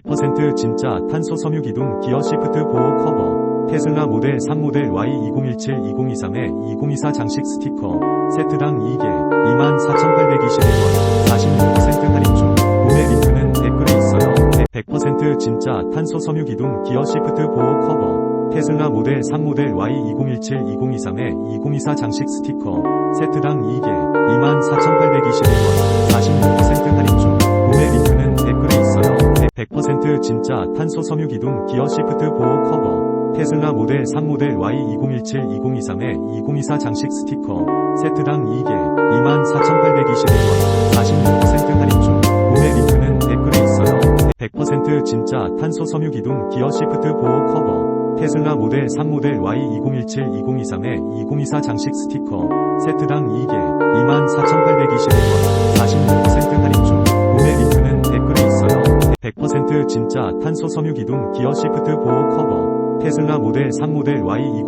100% 진짜 탄소 섬유 기둥 기어 시프트 보호 커버. 테슬라 모델 3 모델 Y2017-2023에 2024 장식 스티커. 세트당 2개 24,821원 46% 할인 중. 구매 링크는 댓글에 있어요. 100% 진짜 탄소 섬유 기둥 기어 시프트 보호 커버. 테슬라 모델 3 모델 Y2017-2023에 2024 장식 스티커. 세트당 2개 24,821원 100% 진짜 탄소 섬유 기둥 기어 시프트 보호 커버. 테슬라 모델 3 모델 Y2017-2023에 2024 장식 스티커. 세트당 2개 24,821원 46% 할인 중. 구매 링크는 댓글에 있어요. 100% 진짜 탄소 섬유 기둥 기어 시프트 보호 커버. 테슬라 모델 3 모델 Y2017-2023에 2024 장식 스티커. 세트당 2개 24,821원 46% 할인 중. 구매 링크는 댓글에 있어요. 100% 진짜 탄소 섬유 기둥 기어 시프트 보호 커버. 테슬라 모델 3 모델 Y2017